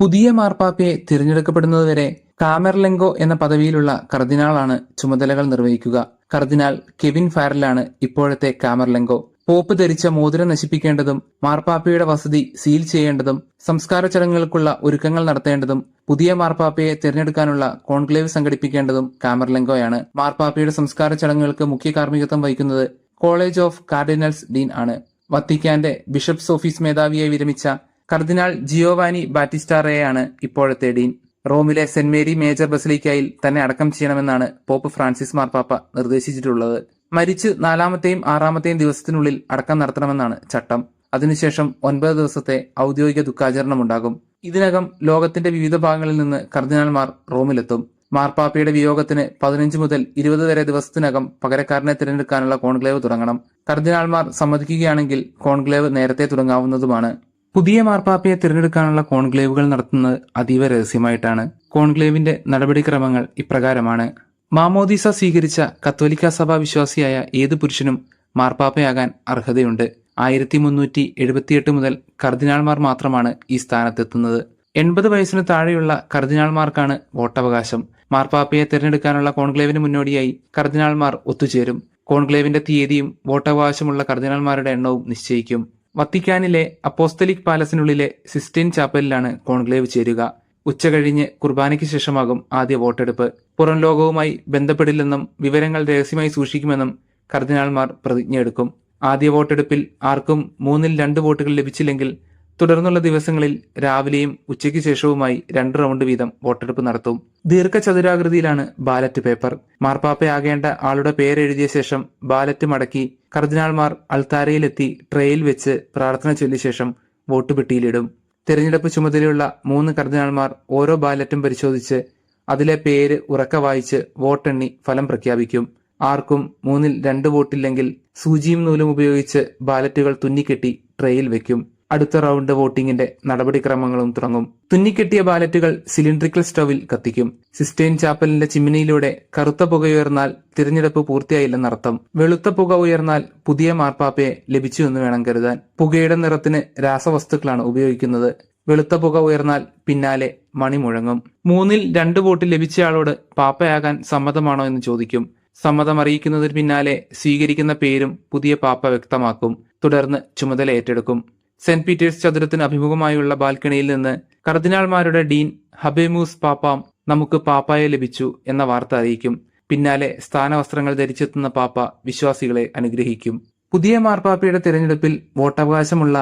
പുതിയ മാർപ്പാപ്പയെ തിരഞ്ഞെടുക്കപ്പെടുന്നതുവരെ കാമെർലെങ്കോ എന്ന പദവിയിലുള്ള കർദിനാളാണ് ചുമതലകൾ നിർവഹിക്കുക. കർദിനാൾ കെവിൻ ഫാരലാണ് ഇപ്പോഴത്തെ കാമർലെങ്കോ പോപ്പ് ധരിച്ച മോതിരം നശിപ്പിക്കേണ്ടതും മാർപ്പാപ്പയുടെ വസതി സീൽ ചെയ്യേണ്ടതും സംസ്കാര ചടങ്ങുകൾക്കുള്ള ഒരുക്കങ്ങൾ നടത്തേണ്ടതും പുതിയ മാർപ്പാപ്പയെ തിരഞ്ഞെടുക്കാനുള്ള കോൺക്ലേവ് സംഘടിപ്പിക്കേണ്ടതും കാമർലെങ്കോയാണ് മാർപ്പാപ്പയുടെ സംസ്കാര ചടങ്ങുകൾക്ക് മുഖ്യ കാർമ്മികത്വം വഹിക്കുന്നത് കോളേജ് ഓഫ് കാർഡിനൽസ് ഡീൻ ആണ്. വത്തിക്കാന്റെ ബിഷപ്സ് ഓഫീസ് മേധാവിയായി വിരമിച്ച കർദിനാൾ ജിയോവാനി ബാറ്റിസ്റ്റാറയാണ് ഇപ്പോഴത്തെ ഡീൻ. റോമിലെ സെന്റ് മേരി മേജർ ബസലിക്കയിൽ തന്നെ അടക്കം ചെയ്യണമെന്നാണ് പോപ്പ് ഫ്രാൻസിസ് മാർപ്പാപ്പ നിർദ്ദേശിച്ചിട്ടുള്ളത്. മരിച്ച് നാലാമത്തെയും ആറാമത്തെയും ദിവസത്തിനുള്ളിൽ അടക്കം നടത്തണമെന്നാണ് ചട്ടം. അതിനുശേഷം ഒൻപത് ദിവസത്തെ ഔദ്യോഗിക ദുഃഖാചരണം ഉണ്ടാകും ഇതിനകം ലോകത്തിന്റെ വിവിധ ഭാഗങ്ങളിൽ നിന്ന് കർദിനാൾമാർ റോമിലെത്തും. മാർപ്പാപ്പയുടെ വിയോഗത്തിന് പതിനഞ്ച് മുതൽ ഇരുപത് വരെ ദിവസത്തിനകം പകരക്കാരനെ തിരഞ്ഞെടുക്കാനുള്ള കോൺക്ലേവ് തുടങ്ങണം. കർദിനാൾമാർ സമ്മതിക്കുകയാണെങ്കിൽ കോൺക്ലേവ് നേരത്തെ തുടങ്ങാവുന്നതുമാണ്. പുതിയ മാർപ്പാപ്പയെ തിരഞ്ഞെടുക്കാനുള്ള കോൺക്ലേവുകൾ നടത്തുന്നത് അതീവ രഹസ്യമായിട്ടാണ്. കോൺക്ലേവിന്റെ നടപടിക്രമങ്ങൾ ഇപ്രകാരമാണ്. മാമോദീസ സ്വീകരിച്ച കത്തോലിക്ക സഭാ വിശ്വാസിയായ ഏത് പുരുഷനും മാർപ്പാപ്പയാകാൻ അർഹതയുണ്ട്. ആയിരത്തി മുന്നൂറ്റി എഴുപത്തിയെട്ട് മുതൽ കർദിനാൾമാർ മാത്രമാണ് ഈ സ്ഥാനത്തെത്തുന്നത്. എൺപത് വയസ്സിന് താഴെയുള്ള കർദിനാൾമാർക്കാണ് വോട്ടവകാശം. മാർപ്പാപ്പയെ തിരഞ്ഞെടുക്കാനുള്ള കോൺക്ലേവിന് മുന്നോടിയായി കർദിനാൾമാർ ഒത്തുചേരും. കോൺക്ലേവിന്റെ തീയതിയും വോട്ടവകാശമുള്ള കർദിനാൾമാരുടെ എണ്ണവും നിശ്ചയിക്കും. വത്തിക്കാനിലെ അപ്പോസ്തലിക് പാലസിനുള്ളിലെ സിസ്റ്റീൻ ചാപ്പലിലാണ് കോൺക്ലേവ് ചേരുക. ഉച്ചകഴിഞ്ഞ് കുർബാനയ്ക്ക് ശേഷമാകും ആദ്യ വോട്ടെടുപ്പ്. പുറം ലോകവുമായി ബന്ധപ്പെടില്ലെന്നും വിവരങ്ങൾ രഹസ്യമായി സൂക്ഷിക്കുമെന്നും കർദിനാൾമാർ പ്രതിജ്ഞയെടുക്കും. ആദ്യ വോട്ടെടുപ്പിൽ ആർക്കും മൂന്നിൽ രണ്ട് വോട്ടുകൾ ലഭിച്ചില്ലെങ്കിൽ തുടർന്നുള്ള ദിവസങ്ങളിൽ രാവിലെയും ഉച്ചയ്ക്ക് ശേഷവുമായി രണ്ട് റൗണ്ട് വീതം വോട്ടെടുപ്പ് നടത്തും. ദീർഘചതുരാകൃതിയിലാണ് ബാലറ്റ് പേപ്പർ. മാർപ്പാപ്പയാകേണ്ട ആളുടെ പേരെഴുതിയ ശേഷം ബാലറ്റ് മടക്കി കർദിനാൾമാർ അൾത്താരയിലെത്തി ട്രെയിൽ വെച്ച് പ്രാർത്ഥന ചൊല്ലിയ ശേഷം വോട്ട് പെട്ടിയിലിടും. തിരഞ്ഞെടുപ്പ് ചുമതലയുള്ള മൂന്ന് കർദിനാൾമാർ ഓരോ ബാലറ്റും പരിശോധിച്ച് അതിലെ പേര് ഉറക്ക വായിച്ച് വോട്ടെണ്ണി ഫലം പ്രഖ്യാപിക്കും. ആർക്കും മൂന്നിൽ രണ്ട് വോട്ടില്ലെങ്കിൽ സൂചിയും നൂലും ഉപയോഗിച്ച് ബാലറ്റുകൾ തുന്നിക്കെട്ടി ട്രെയിൽ വെക്കും. അടുത്ത റൗണ്ട് വോട്ടിംഗിന്റെ നടപടിക്രമങ്ങളും തുടങ്ങും. തുന്നിക്കെട്ടിയ ബാലറ്റുകൾ സിലിണ്ടറിക്കൽ സ്റ്റവിൽ കത്തിക്കും. സിസ്റ്റൈൻ ചാപ്പലിന്റെ ചിമ്മിനിയിലൂടെ കറുത്ത പുകയുയർന്നാൽ തിരഞ്ഞെടുപ്പ് പൂർത്തിയായില്ലെന്നർത്ഥം. വെളുത്ത പുക ഉയർന്നാൽ പുതിയ മാർപ്പാപ്പയെ ലഭിച്ചു എന്ന് വേണം കരുതാൻ. പുകയുടെ നിറത്തിന് രാസവസ്തുക്കളാണ് ഉപയോഗിക്കുന്നത്. വെളുത്ത പുക ഉയർന്നാൽ പിന്നാലെ മണി മുഴങ്ങും. മൂന്നിൽ രണ്ട് വോട്ട് ലഭിച്ചയാളോട് പാപ്പയാകാൻ സമ്മതമാണോ എന്ന് ചോദിക്കും. സമ്മതം അറിയിക്കുന്നതിന് പിന്നാലെ സ്വീകരിക്കുന്ന പേരും പുതിയ പാപ്പ വ്യക്തമാക്കും. തുടർന്ന് ചുമതല ഏറ്റെടുക്കും. സെന്റ് പീറ്റേഴ്സ് ചതുരത്തിന് അഭിമുഖമായുള്ള ബാൽക്കണിയിൽ നിന്ന് കർദിനാൾമാരുടെ ഡീൻ ഹബേമൂസ് പാപ്പാം നമുക്ക് പാപ്പായെ ലഭിച്ചു എന്ന വാർത്ത അറിയിക്കും. പിന്നാലെ സ്ഥാനവസ്ത്രങ്ങൾ ധരിച്ചെത്തുന്ന പാപ്പ വിശ്വാസികളെ അനുഗ്രഹിക്കും. പുതിയ മാർപ്പാപ്പയുടെ തിരഞ്ഞെടുപ്പിൽ വോട്ടവകാശമുള്ള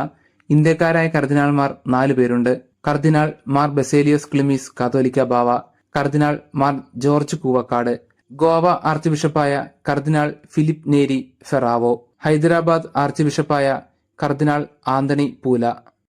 ഇന്ത്യക്കാരായ കർദിനാൾമാർ നാലു പേരുണ്ട്. കർദിനാൾ മാർ ബസേലിയോസ് ക്ലിമീസ് കാതോലിക്ക ബാവ കർദിനാൾ മാർ ജോർജ് കൂവക്കാട് ഗോവ ആർച്ച് ബിഷപ്പായ കർദിനാൾ ഫിലിപ്പ് നേരി ഫെറാവോ ഹൈദരാബാദ് ആർച്ച് ബിഷപ്പായ കർദിനാൾ ആന്റണി പൂല